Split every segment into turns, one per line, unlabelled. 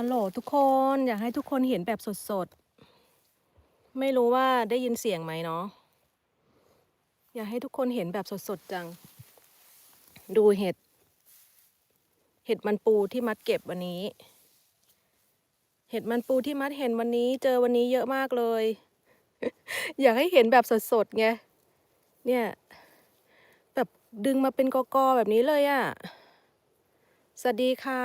ฮัลโหลทุกคนอยากให้ทุกคนเห็นแบบสดๆ ไม่รู้ว่าได้ยินเสียงไหมเนาะอยากให้ทุกคนเห็นแบบสดๆจัง ดูเห็ด เห็ดมันปูที่มัดเก็บวันนี้ เห็ดมันปูที่มัดเห็นวันนี้ เจอวันนี้เยอะมากเลย อยากให้เห็นแบบสดๆไงเนี่ย แบบดึงมาเป็นกอกอๆแบบนี้เลยอะ สวัสดีค่ะ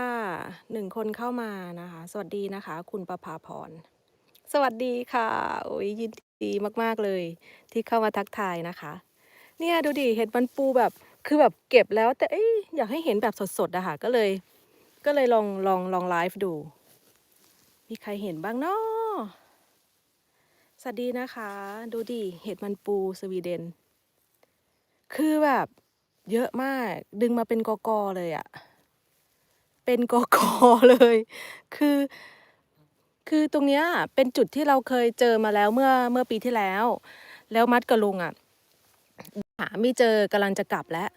หนึ่งคนเข้ามานะคะ สวัสดีนะคะ คุณประภาพร สวัสดีค่ะโอ้ยยินดีมากๆเลย ที่เข้ามาทักทายนะคะ เนี่ยดูดิเห็ดมันปูแบบคือแบบเก็บแล้ว แต่เอ้ยอยากให้เห็นแบบสดๆอะค่ะก็เลย ก็เลยลองลองลองไลฟ์ดู มีใครเห็นบ้างเนาะสวัสดีนะคะ ดูดิเห็ดมันปูสวีเดน คือแบบเยอะมากดึงมาเป็นกอกอๆเลยอะ เป็นกอกอเลย คือ คือตรงเนี้ยเป็นจุดที่เราเคยเจอมาแล้วเมื่อเมื่อปีที่แล้ว แล้วมัดกับลุงอะหาไม่เจอกำลังจะกลับแล้ว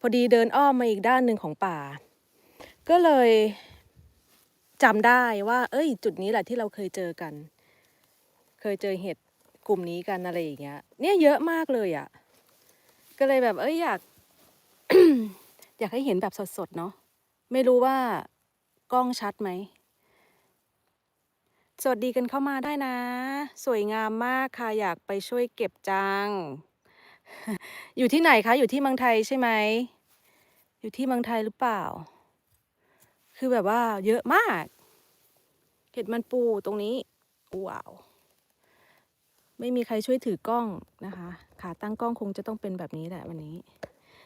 พอดีเดินอ้อมมาอีกด้านหนึ่งของป่า ก็เลยจำได้ว่า เอ้ย จุดนี้แหละที่เราเคยเจอกัน เคยเจอเห็ดกลุ่มนี้กันอะไรอย่างเงี้ย เนี่ยเยอะมากเลยอะ ก็เลยแบบ เอ้ยอยาก อยากให้เห็นแบบสดๆเนาะ ไม่รู้ว่ากล้องชัดไหม สวัสดีกันเข้ามาได้นะ สวยงามมากค่ะ อยากไปช่วยเก็บจัง อยู่ที่ไหนคะ อยู่ที่เมืองไทยใช่ไหม อยู่ที่เมืองไทยหรือเปล่า คือแบบว่าเยอะมาก เห็ดมันปูตรงนี้ ว้าว ไม่มีใครช่วยถือกล้องนะคะ ขาตั้งกล้องคงจะต้องเป็นแบบนี้แหละวันนี้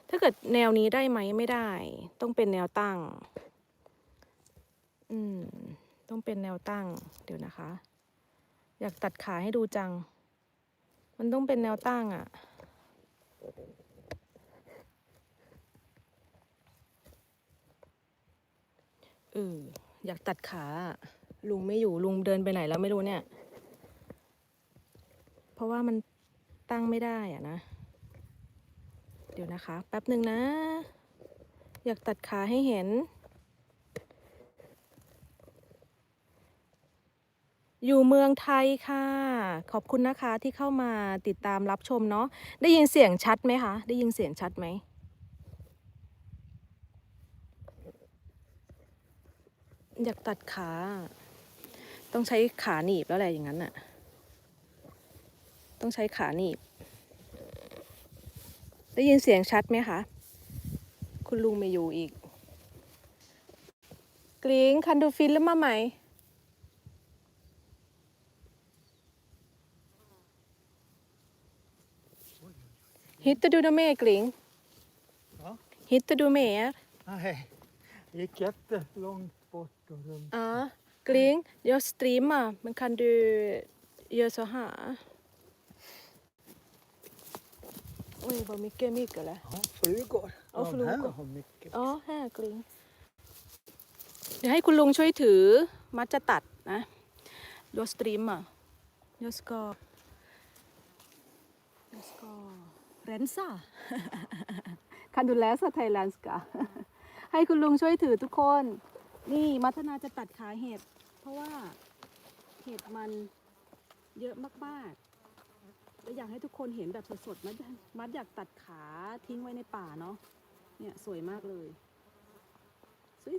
ถ้าเกิดแนวนี้ได้ไหมไม่ได้ ต้องเป็นแนวตั้ง อืม ต้องเป็นแนวตั้ง เดี๋ยวนะคะ อยากตัดขาให้ดูจัง มันต้องเป็นแนวตั้งอะ่ะ เออ อยากตัดขาลุงไม่อยู่ลุงเดินไปไหนแล้วไม่รู้เนี่ย เพราะว่ามันตั้งไม่ได้อะนะ เดี๋ยวนะคะ แป๊บหนึ่งนะ อยากตัดขาให้เห็น อยู่เมืองไทยค่ะ ขอบคุณนะคะที่เข้ามาติดตามรับชมเนาะได้ยินเสียงชัดไหมคะ ได้ยินเสียงชัดไหมอยากตัดขา ต้องใช้ขาหนีบแล้วแหละอย่างนั้นน่ะ ต้องใช้ขาหนีบ ได้ยินเสียงชัดไหมคะ คุณลุงไม่อยู่อีก กริงคันดูฟินแล้วมาไหม Hittar du dem mer, Kling?
Ja.
Hittar du mer?
Nej, det gick jättelångt bort och runt.
Ja. Kling, jag streamar, men kan du göra så här? Oj, vad mycket mygg eller?
Ja, flugor.
Ja,
De här
flugor.
har mycket.
อ๋อแห้กลิง เดี๋ยวให้คุณลุงช่วยถือมัดจะตัดนะยสตรีมอะยสกอยสกอเรนซ่าคันดูแลสไทยแลนด์กาให้คุณลุงช่วยถือทุกคน นี่มัทนาจะตัดขาเห็ด เพราะว่าเห็ดมันเยอะมากๆ แล้วอยากให้ทุกคนเห็นแบบสดๆมัดมัดอยากตัดขาทิ้งไว้ในป่าเนาะเนี่ยสวยมากเลย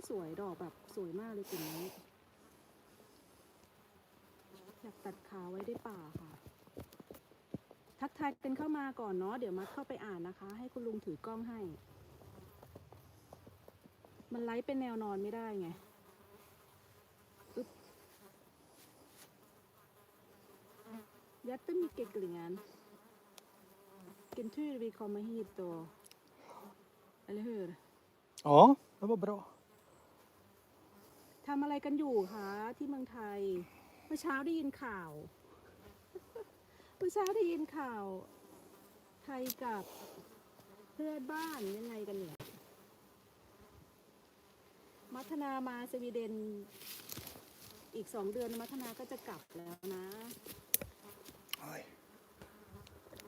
สวยๆดอกแบบสวยมากเลยกลุ่มนี้อยากตัดขาไว้ได้ป่าค่ะ ทักทายกันเข้ามาก่อนเนาะเดี๋ยวมัดเข้าไปอ่านนะคะ ให้คุณลุงถือกล้องให้ มันไลฟ์เป็นแนวนอนไม่ได้ไงอึ๊บ ยัตเตมีเกกลิงานกินทื่อวีคอมมาฮีตตัว eller hur
Ja, det var bra.
ทำอะไรกันอยู่คะที่เมืองไทย เมื่อเช้าได้ยินข่าว เมื่อเช้าได้ยินข่าว ไทยกับเพื่อนบ้านยังไงกันเนี่ย มัทนามาสวีเดน อีกสองเดือนมัทนาก็จะกลับแล้วนะ
Oj.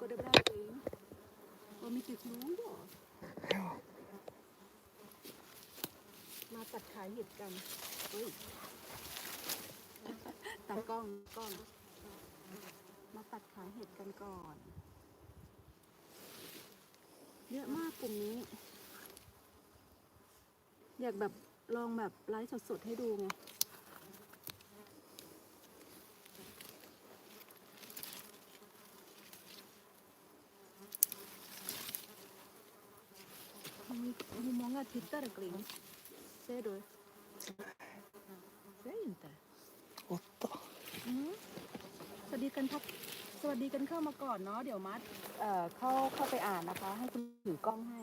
ก็ได้ได้เองว่ามีกี่ครู้เหรอ
Ja.
มาตัดขายเห็ดกันเฮ้ยตากล้องกล้อง มาตัดขายเห็ดกันก่อน เยอะมากกลุ่มนี้ อยากแบบลองแบบไลฟ์สดๆให้ดูไง Hur många tittare Kling? Ser du? Ser inte.
Åtta.
อืมสวัสดีกันทักสวัสดีกันเข้ามาก่อนเนาะ เดี๋ยวมัด เอ่อ เข้าเข้าไปอ่านนะคะ ให้คุณถือกล้องให้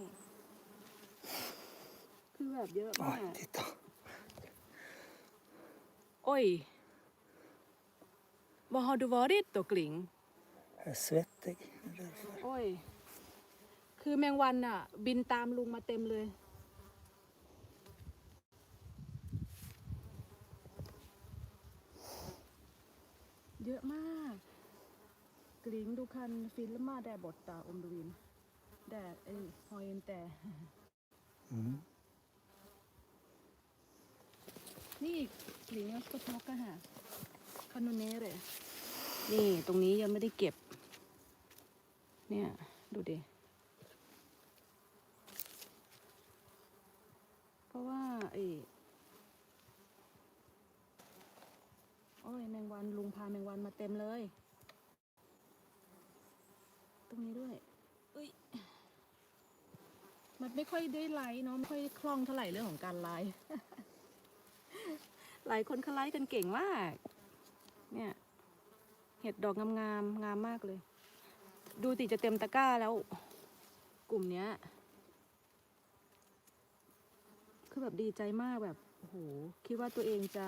คือแบบเยอะมาก
Oj, titta.
Oj! Var har du varit då, Kling?
Jag är svettig. Det är därför.
โอ้ย คือแมงวันอะบินตามลุงมาเต็มเลย เยอะมาก กลิงดูคันฟิลมาแดบอตตาอมดูวิน แดดเอ้ยฮอยนแต่
Mm.
นี่กลิงก็ทกอะฮะคาโนเนเรนี่ตรงนี้ยังไม่ได้เก็บ เนี่ย ดูดิเพราะว่าไอ้โอ้ยแมงวัน ลุงพาแมงวันมาเต็มเลย ตรงนี้ด้วย อุ้ย มันไม่ค่อยได้ไลฟ์เนาะไม่ค่อยคล่องเท่าไหร่เรื่องของการไลฟ์หลายคนเขาไลฟ์กันเก่งมาก เนี่ย เห็ดดอกงามๆงามมากเลย ดูติจะเต็มตะกร้าแล้ว กลุ่มเนี้ย คือแบบดีใจมากแบบโอ้โหคิดว่าตัวเองจะ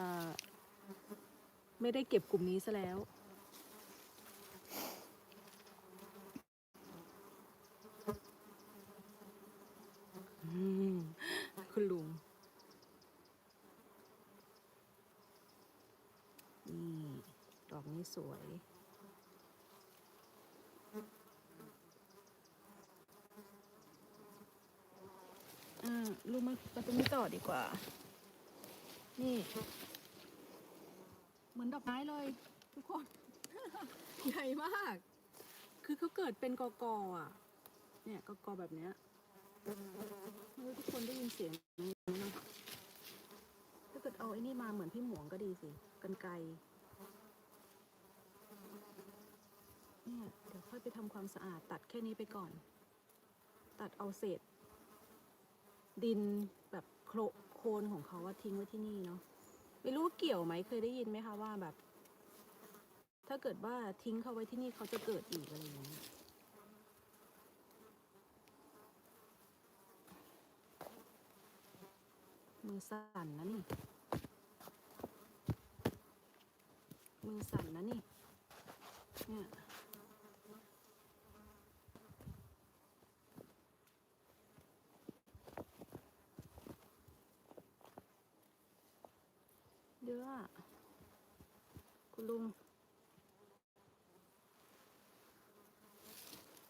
ไม่ได้เก็บกลุ่มนี้ซะแล้วอืมคุณลุงนี่ดอกนี้สวยลุงมามาตรงนี้ต่อดีกว่า นี่ เหมือนดอกไม้เลย ทุกคน ใหญ่มาก คือเขาเกิดเป็นกอกออะ เนี่ยกอกอแบบเนี้ยไม่รู้ทุกคนได้ยินเสียงไหมนะถ้าเกิดเอาไอ้นี่มาเหมือนพี่หมวงก็ดีสิกันไกรเนี่ยเดี๋ยวค่อยไปทำความสะอาดตัดแค่นี้ไปก่อน ตัดเอาเศษ ดินแบบโคลโคลนของเขาว่าทิ้งไว้ที่นี่เนาะ ไม่รู้เกี่ยวไหมเคยได้ยินไหมคะว่าแบบ ถ้าเกิดว่าทิ้งเขาไว้ที่นี่เขาจะเกิดอีกอะไรอย่างเงี้ยมือสั่นนะนี่ มือสั่นนะนี่ เนี่ยอะอะคุณ ลุง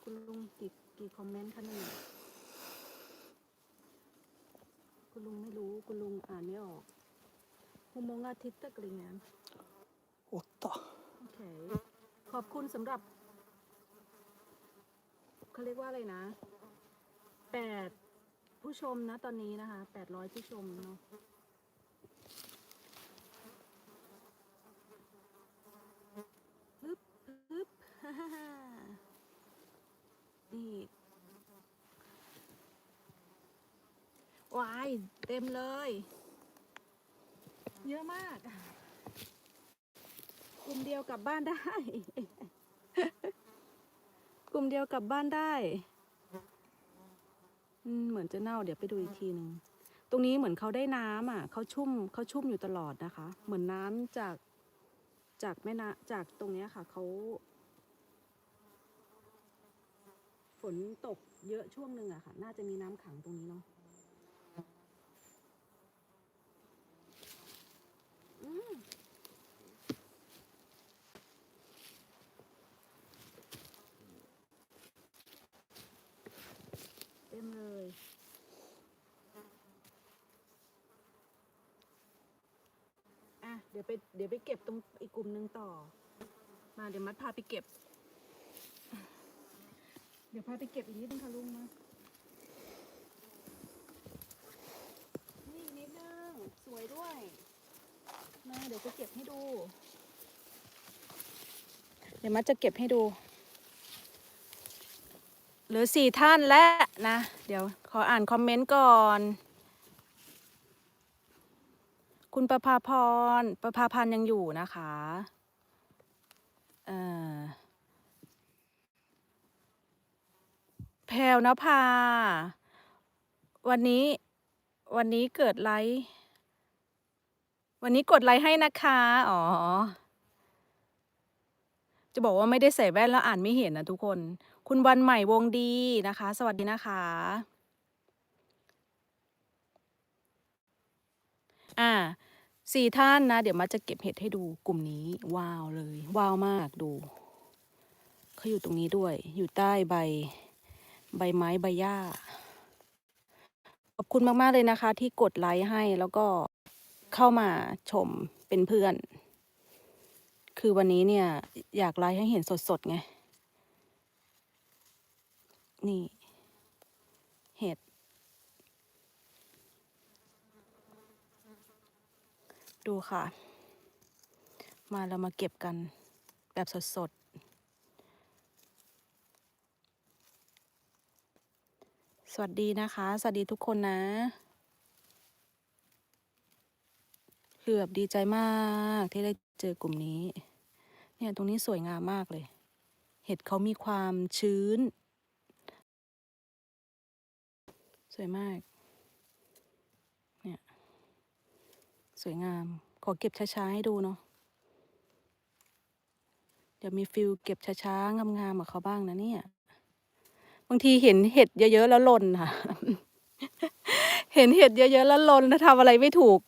คุณลุงกี่กี่คอมเมนต์คะเนี่ยคุณลุงไม่รู้ คุณลุงอ่านไม่ออกมุมมองอาทิตย์ตะกริงาน
Åtta.
โอเค ขอบคุณสำหรับเขาเรียกว่าอะไรนะแปดผู้ชมนะตอนนี้นะคะแปดร้อยผู้ชมเนาะ ฮึบฮึบ ฮ่าฮ่าฮ่า นี่วายเต็มเลย เยอะมากกลุ่มเดียวกับบ้านได้ กลุ่มเดียวกับบ้านได้เหมือนจะเน่าเดี๋ยวไปดูอีกทีหนึ่งตรงนี้เหมือนเขาได้น้ำอะเขาชุ่มเขาชุ่มอยู่ตลอดนะคะ เหมือนน้ำจากจากแม่น้ำจากตรงเนี้ยค่ะเขา ฝนตกเยอะช่วงหนึ่งอะค่ะ น่าจะมีน้ำขังตรงนี้เนาะเต็มเลยอะเดี๋ยว
ดี๋ยวไปเดี๋ยวไปเก็บตรงอีกกลุ่มหนึ่งต่อ มาเดี๋ยวมัดพาไปเก็บ เดี๋ยวพาไปเก็บอีกนิดนึงค่ะลุงมานี่อีกนิดนึงสวยด้วย มาเดี๋ยวจะเก็บให้ดู
เดี๋ยวมัดจะเก็บให้ดู เหลือสี่ท่านและนะ เดี๋ยวขออ่านคอมเมนต์ก่อน คุณประภาพรประภาพันธ์ยังอยู่นะคะ เอ่อ แพรวนภา วันนี้ วันนี้เกิดไลฟ์วันนี้กดไลค์ให้นะคะ อ๋อ จะบอกว่าไม่ได้ใส่แว่นแล้วอ่านไม่เห็นนะทุกคน คุณวันใหม่วงดีนะคะ สวัสดีนะคะ อ่าสี่ท่านนะ เดี๋ยวมาจะเก็บเห็ดให้ดูกลุ่มนี้ ว้าวเลย ว้าวมากดู เขาอยู่ตรงนี้ด้วย อยู่ใต้ใบ ใบไม้ใบหญ้า ขอบคุณมาก ๆ เลยนะคะ ที่กดไลค์ให้แล้วก็เข้ามาชมเป็นเพื่อน คือวันนี้เนี่ย อยากไลฟ์ให้เห็นสด ๆ ไง นี่ เห็ด ดูค่ะ มาเรามาเก็บกันแบบสด ๆ ส วัสดีนะคะ สวัสดีทุกคนนะ คือแบบดีใจมากที่ได้เจอกลุ่มนี้ เนี่ยตรงนี้สวยงามมากเลย เห็ดเขามีความชื้น สวยมาก เนี่ย สวยงาม ขอเก็บช้าๆให้ดูเนาะ เดี๋ยวมีฟิลเก็บช้าๆงามๆกับเขาบ้างนะเนี่ย บางทีเห็นเห็ดเยอะๆแล้วลนค่ะ เห็นเห็ดเยอะๆแล้วลนแล้วทำอะไรไม่ถูก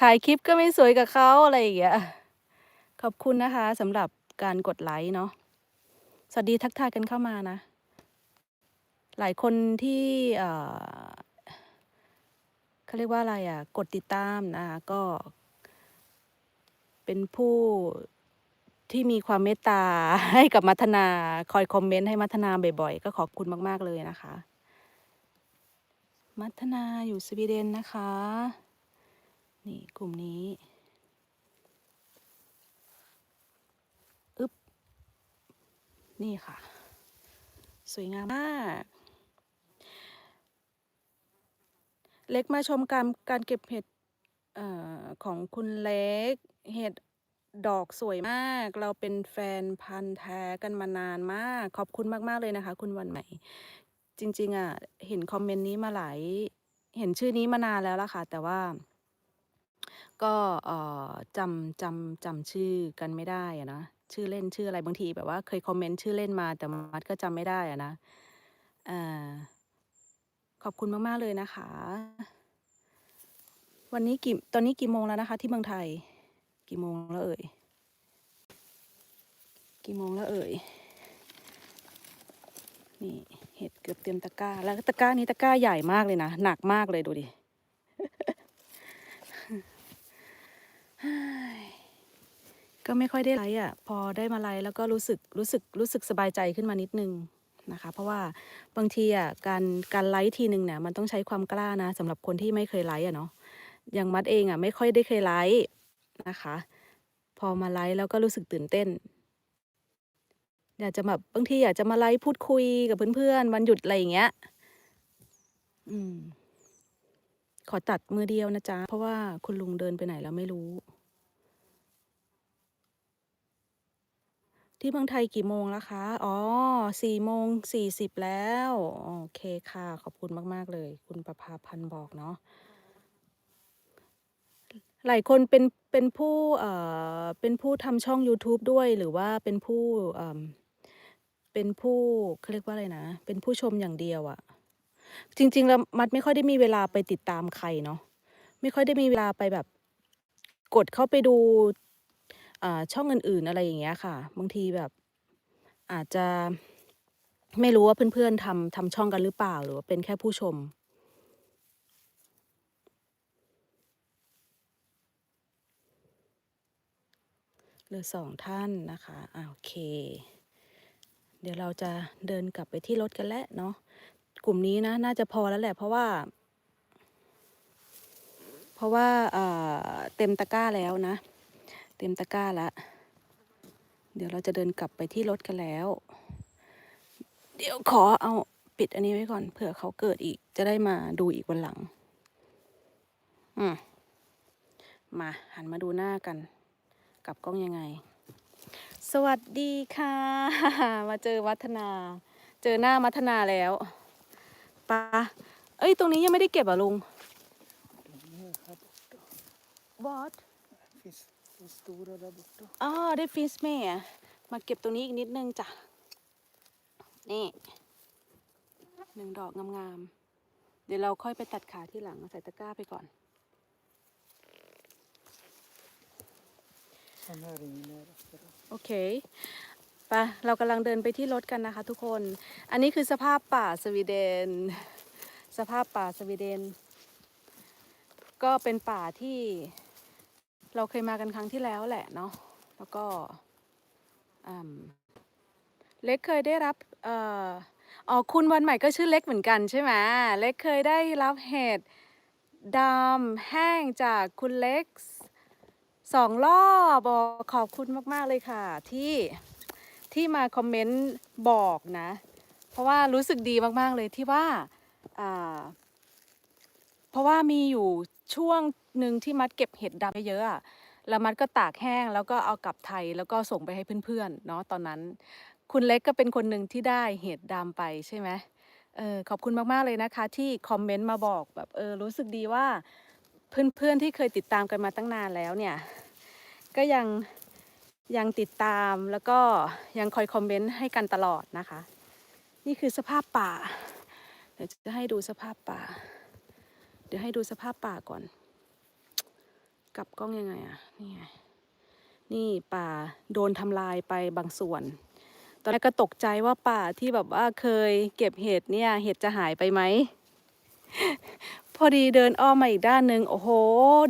ถ่ายคลิปก็ไม่สวยกับเขาอะไรอย่างเงี้ย ขอบคุณนะคะสำหรับการกดไลค์เนาะ สวัสดีทักทายกันเข้ามานะ หลายคนที่เอ่อเขาเรียกว่าอะไรอะ กดติดตามนะคะก็เป็นผู้ ที่มีความเมตตาให้กับมัทนา คอยคอมเมนต์ให้มัทนาบ่อยๆ ก็ขอบคุณมาก ๆ เลยนะคะ มัทนาอยู่สวีเดนนะคะ นี่กลุ่มนี้อึ๊บ นี่ค่ะ สวยงามมากเล็กมาชมการการเก็บเห็ดออของคุณเล็ก เห็ด ดอกสวยมาก เราเป็นแฟนพันธ์แท้กันมานานมาก ขอบคุณมาก ๆ เลยนะคะ คุณวันใหม่ จริง ๆ อะ เห็นคอมเมนต์นี้มาหลาย เห็นชื่อนี้มานานแล้วล่ะค่ะ แต่ว่า ก็จำจำจำชื่อกันไม่ได้อะนะชื่อเล่นชื่ออะไรบางทีแบบว่าเคยคอมเมนต์ชื่อเล่นมา แต่มัดก็จำไม่ได้อะนะอขอบคุณมาก ๆ เลยนะคะ วันนี้กี่ตอนนี้กี่โมงแล้วนะคะ ที่เมืองไทย กี่โมงแล้วเอ่ย กี่โมงแล้วเอ่ย นี่เห็ดเกือบเต็มตะกร้า แล้วตะกร้านี้ตะกร้าใหญ่มากเลยนะ หนักมากเลยดูดิก็ไม่ค่อยได้ไลฟ์อะ พอได้มาไลฟ์แล้วก็รู้สึกรู้สึกรู้สึกสบายใจขึ้นมานิดนึงนะคะ เพราะว่าบางทีอะการการไลฟ์ทีหนึ่งเนี่ยมันต้องใช้ความกล้านะสำหรับคนที่ไม่เคยไลฟ์อะเนาะอย่างมัดเองอะไม่ค่อยได้เคยไลฟ์ นะคะ พอมาไลฟ์แล้วก็รู้สึกตื่นเต้น อยากจะแบบบางทีอยากจะมาไลฟ์พูดคุยกับเพื่อนๆวันหยุดอะไรอย่างเงี้ย อืม ขอตัดมือเดียวนะจ๊ะ เพราะว่าคุณลุงเดินไปไหนแล้วไม่รู้ ที่เมืองไทยกี่โมงแล้วคะ อ๋อสี่โมงสี่สิบแล้ว โอเคค่ะ ขอบคุณมาก ๆ เลย คุณประภาพันธ์บอกเนาะ หลายคนเป็นเป็นผู้เอ่อเป็นผู้ทำช่อง YouTube ด้วย หรือว่าเป็นผู้เอ่อเป็นผู้เขาเรียกว่าอะไรนะ เป็นผู้ชมอย่างเดียวอะจริง ๆ แล้วมัดไม่ค่อยได้มีเวลาไปติดตามใครเนาะไม่ค่อยได้มีเวลาไปแบบ กดเข้าไปดูอ่าช่องอื่นๆอะไรอย่างเงี้ยค่ะ บางทีแบบ อาจจะไม่รู้ว่าเพื่อนๆทำทำช่องกันหรือเปล่า หรือว่าเป็นแค่ผู้ชม หลือสองท่านนะคะอ่าโอเค เดี๋ยวเราจะเดินกลับไปที่รถกันแล้วเนาะกลุ่มนี้นะน่าจะพอแล้วแหละเพราะว่า เพราะว่าเต็มตะกร้าแล้วนะ เต็มตะกร้าแล้วเดี๋ยวเราจะเดินกลับไปที่รถกันแล้ว เดี๋ยวขอเอาปิดอันนี้ไว้ก่อนเผื่อเขาเกิดอีกจะได้มาดูอีกวันหลัง อืมมาหันมาดูหน้ากัน กลับกล้องยังไง สวัสดีค่ะ มาเจอวัฒนา เจอหน้ามัฒนาแล้วปะเอ้ย ตรงนี้ยังไม่ได้เก็บอะลุง
Ner här borta.
บอส
Finns den stora där borta.
อ๋อได้ฟิสแม่มาเก็บตรงนี้อีกนิดนึงจ้ะ นี่หนึ่งดอกงามๆ เดี๋ยวเราค่อยไปตัดขาที่หลังใส่ตะกร้าไปก่อน โอเคไปะเรากำลังเดินไปที่รถกันนะคะทุกคน อันนี้คือสภาพป่าสวีเดน สภาพป่าสวีเดน ก็เป็นป่าที่เราเคยมากันครั้งที่แล้วแหละเนาะ แล้วก็เล็กเคยได้รับอ่ออ๋อคุณวันใหม่ก็ชื่อเล็กเหมือนกันใช่ไหมเล็กเคยได้รับเห็ดดำแห้งจากคุณเล็ก สองรอบบอกขอบคุณมาก ๆ เลยค่ะ ที่ที่มาคอมเมนต์บอกนะ เพราะว่ารู้สึกดีมาก ๆ เลยที่ว่าอ่าเพราะว่ามีอยู่ช่วงหนึ่งที่มัดเก็บเห็ดดำเยอะๆอะแล้วมัดก็ตากแห้งแล้วก็เอากลับไทยแล้วก็ส่งไปให้เพื่อนๆเนาะตอนนั้น คุณเล็กก็เป็นคนหนึ่งที่ได้เห็ดดำไปใช่ไหมเออขอบคุณมากๆเลยนะคะ ที่คอมเมนต์มาบอกแบบเออรู้สึกดีว่า เพื่อนๆที่เคยติดตามกันมาตั้งนานแล้วเนี่ย ก็ยังยังติดตามแล้วก็ยังคอยคอมเมนต์ให้กันตลอดนะคะ นี่คือสภาพป่า เดี๋ยวจะให้ดูสภาพป่า เดี๋ยวให้ดูสภาพป่าก่อน กลับกล้องยังไงอะนี่ไงนี่ป่าโดนทำลายไปบางส่วน ตอนแรกก็ตกใจว่าป่าที่แบบว่าเคยเก็บเห็ดเนี่ย เห็ดจะหายไปไหม พอดีเดินอ้อมมาอีกด้านหนึ่งโอ้โห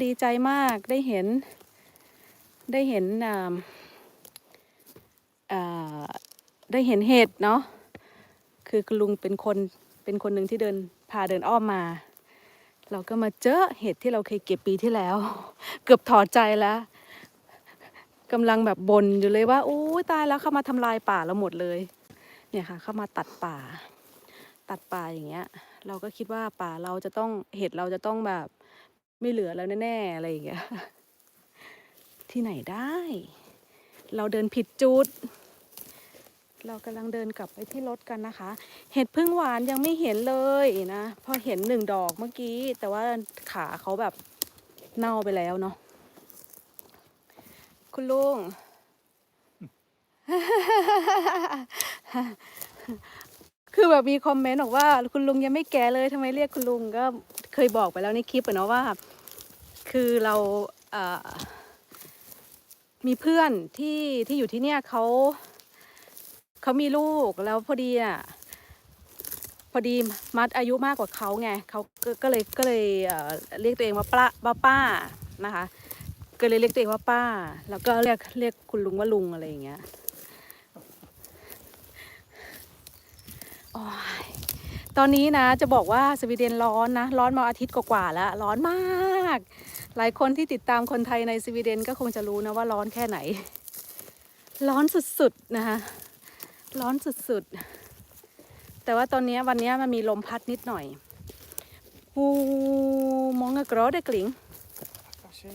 ดีใจมากได้เห็น ได้เห็นอ่าอ่าได้เห็นเห็ดเนาะคือคุณลุงเป็นคนเป็นคนหนึ่งที่เดินพาเดินอ้อมมา เราก็มาเจอเห็ดที่เราเคยเก็บปีที่แล้ว เกือบถอดใจแล้วกำลังแบบบ่นอยู่เลยว่าโอ้ตายแล้วเข้ามาทำลายป่าเราหมดเลย เนี่ยค่ะ เข้ามาตัดป่า ตัดป่าอย่างเงี้ย เราก็คิดว่าป่าเราจะต้องเห็ดเราจะต้องแบบไม่เหลือแล้วแน่ๆอะไรอย่างเงี้ยที่ไหนได้ เราเดินผิดจุด เรากำลังเดินกลับไปที่รถกันนะคะ เห็ดพึ่งหวานยังไม่เห็นเลยนะพอเห็นหนึ่งดอกเมื่อกี้ แต่ว่าขาเขาแบบเน่าไปแล้วเนาะคุณลุง คือแบบมีคอมเมนต์บอกว่าคุณลุงยังไม่แก่เลยทำไมเรียกคุณลุงก็เคยบอกไปแล้วในคลิปอะเนาะว่า คือเราเอ่อมีเพื่อนที่ที่อยู่ที่เนี่ยเขาเขามีลูกแล้วพอดีอะพอดีมัดอายุมากกว่าเขาไงเขาก็ก็เลยก็เลยเอ่อเรียกตัวเองว่าป้าว่าป้านะคะ ก็เลยเรียกตัวเองว่าป้า แล้วก็เรียกเรียกคุณลุงว่าลุงอะไรอย่างเงี้ย ตอนนี้นะจะบอกว่าสวีเดนร้อนนะ ร้อนมาอาทิตย์กว่าๆแล้ว ร้อนมาก หลายคนที่ติดตามคนไทยในสวีเดนก็คงจะรู้นะว่าร้อนแค่ไหน ร้อนสุดๆนะคะร้อนสุดๆ แต่ว่าตอนนี้วันนี้มันมีลมพัดนิดหน่อยฮูมองกรอเดกลิง
Kanske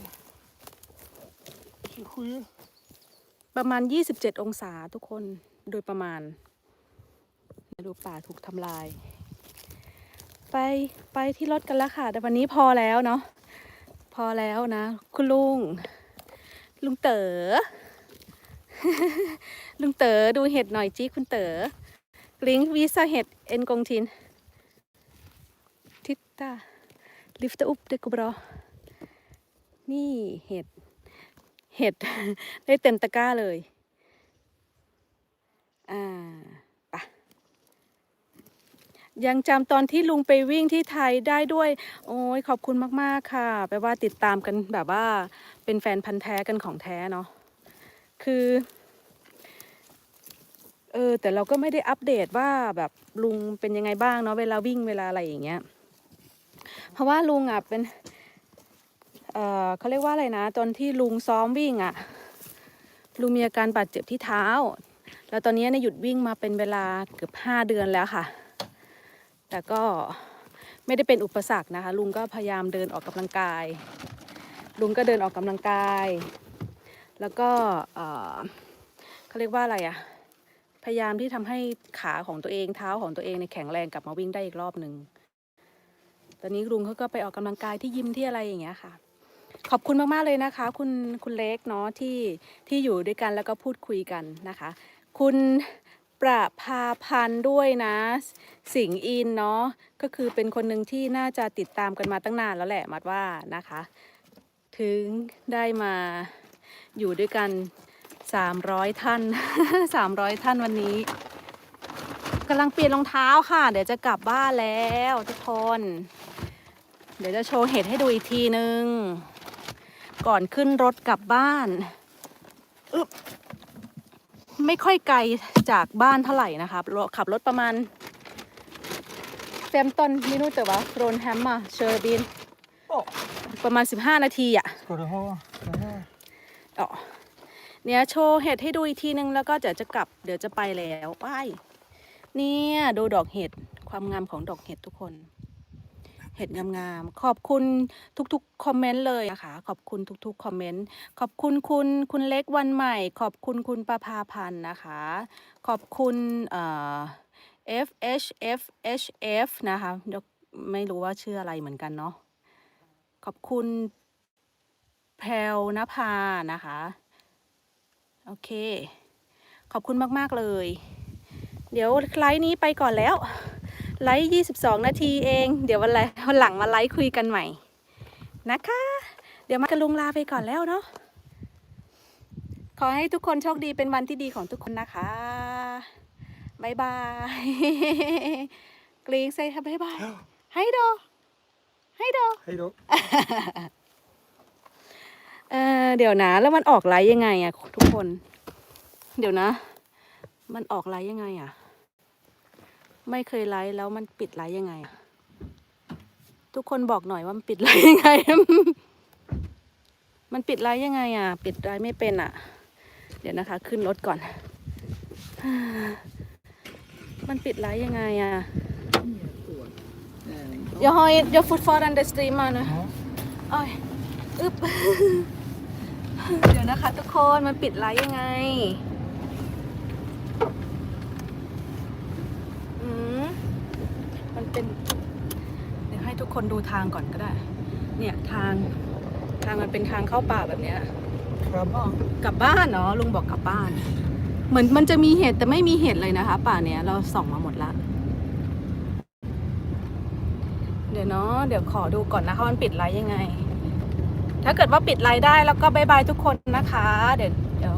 27.
ประมาณ 27 องศาทุกคนโดยประมาณ ดูป่าถูกทำลาย ไปไปที่รถกันแล้วค่ะ แต่วันนี้พอแล้วเนาะพอแล้วนะ คุณลุง ลุงเต๋อลุงเต๋อดูเห็ดหน่อยจี้คุณเต๋อกลิงวีซาเห็ดเอ็นกงทิน ทิตตาลิฟต์อุปเดกุบรอ นี่เห็ด เห็ด ได้เต็มตะกร้าเลย อ่า ยังจำตอนที่ลุงไปวิ่งที่ไทยได้ด้วย โอ้ยขอบคุณมากๆค่ะ แปลว่าติดตามกันแบบว่าเป็นแฟนพันธ์แท้กันของแท้เนาะ คือเออแต่เราก็ไม่ได้อัปเดตว่าแบบลุงเป็นยังไงบ้างเนาะเวลาวิ่งเวลาอะไรอย่างเงี้ย เพราะว่าลุงอะเป็น เออเขาเรียกว่าอะไรนะ ตอนที่ลุงซ้อมวิ่งอะ ลุงมีอาการบาดเจ็บที่เท้า แล้วตอนนี้เนี่ยหยุดวิ่งมาเป็นเวลาเกือบห้าเดือนแล้วค่ะ แต่ก็ไม่ได้เป็นอุปสรรคนะคะ ลุงก็พยายามเดินออกกำลังกาย ลุงก็เดินออกกำลังกาย แล้วก็เขาเรียกว่าอะไรอะพยายามที่ทำให้ขาของตัวเองเท้าของตัวเองในแข็งแรงกลับมาวิ่งได้อีกรอบหนึ่งตอนนี้ลุงเขาก็ไปออกกำลังกายที่ยิมที่อะไรอย่างเงี้ยค่ะ ขอบคุณมากๆเลยนะคะ คุณคุณเล็กเนาะที่ที่อยู่ด้วยกันแล้วก็พูดคุยกันนะคะ คุณ ประภาพันธ์ด้วยนะ สิงห์อินเนาะก็คือเป็นคนหนึ่งที่น่าจะติดตามกันมาตั้งนานแล้วแหละมัดว่านะคะ ถึงได้มาอยู่ด้วยกัน 300 ท่าน 300 ท่านวันนี้กำลังเปลี่ยนรองเท้าค่ะ เดี๋ยวจะกลับบ้านแล้วทุกคน เดี๋ยวจะโชว์เห็ดให้ดูอีกทีนึง ก่อนขึ้นรถกลับบ้านอึ๊บ ไม่ค่อยไกลจากบ้านเท่าไหร่นะคะรถขับรถประมาณเฟมตันมินูแต่ว่าโรนแฮมมาเชอร์บิน
Åh,
ประมาณ 15 นาทีอะ
ska du ha det här?
อ๋อเนี่ยโชว์เห็ดให้ดูอีกทีนึงแล้วก็เดี๋ยวจะกลับเดี๋ยวจะไปแล้วไปเนี่ยดูดอกเห็ดความงามของดอกเห็ดทุกคน เห็ดงามๆ ขอบคุณทุกๆคอมเมนต์เลยนะคะ ขอบคุณทุกๆคอมเมนต์ ขอบคุณคุณคุณเล็กวันใหม่ ขอบคุณคุณประภาพันธ์นะคะ ขอบคุณเอ่อ F H F H F นะคะไม่รู้ว่าชื่ออะไรเหมือนกันเนาะ ขอบคุณแพลวนภานะคะ โอเค ขอบคุณมาก ๆ เลย เดี๋ยวไลฟ์นี้ไปก่อนแล้ว ไลฟ์22 นาทีเอง เดี๋ยววันไรวันหลังมาไลฟ์คุยกันใหม่ นะคะ เดี๋ยวมากันลุงลาไปก่อนแล้วเนาะขอให้ทุกคนโชคดีเป็นวันที่ดีของทุกคนนะคะบายบายกรีงเซ่ค่ะบายบายให้โดให้โด
Hej då.
เออเดี๋ยวนะ แล้วมันออกไลฟ์ยังไงอะทุกคน เดี๋ยวนะ มันออกไลฟ์ยังไงอะ ไม่เคยไลฟ์แล้วมันปิดไลฟ์ยังไงอะทุกคนบอกหน่อยว่ามันปิดไลฟ์ยังไง มันปิดไลฟ์ยังไงอะปิดไลฟ์ไม่เป็นอะเดี๋ยวนะคะ ขึ้นรถก่อน มันปิดไลฟ์ยังไงอะ jag har jag har fortfarande streamar nu
Ja.
โอ้ยอึบเดี๋ยวนะคะ ทุกคนมันปิดไลฟ์ยังไง อืม มัน เป็นเดี๋ยวให้ทุกคนดูทางก่อนก็ได้ เนี่ยทางทางมันเป็นทางเข้าป่าแบบเนี้ย
Krabba.
กลับบ้านเนาะลุงบอกกลับบ้าน เหมือนมันจะมีเห็ดแต่ไม่มีเห็ดเลยนะคะ ป่าเนี้ยเราส่องมาหมดละเดี๋ยวเนาะเดี๋ยวขอดูก่อนนะคะมันปิดไลฟ์ยังไง ถ้าเกิดว่าปิดไลฟ์ได้แล้วก็บายบายทุกคนนะคะ เดี๋ยวเดี๋ยว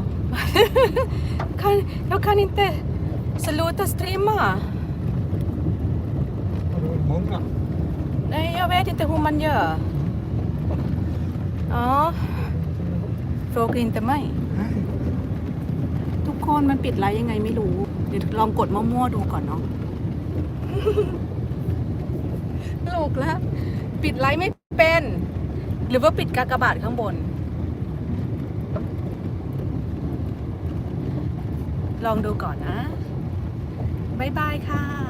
kan jag kan inte sluta streama
Har du många?
nej jag vet inte hur man gör ja fråga inte mig
Nej.
ทุกคนมันปิดไลฟ์ยังไงไม่รู้ เดี๋ยวลองกดมั่วๆดูก่อนเนาะโลกแล้ว ปิดไลฟ์ไม่เป็น หรือว่าปิดกากบาทข้างบน ลองดูก่อนนะบายบายค่ะ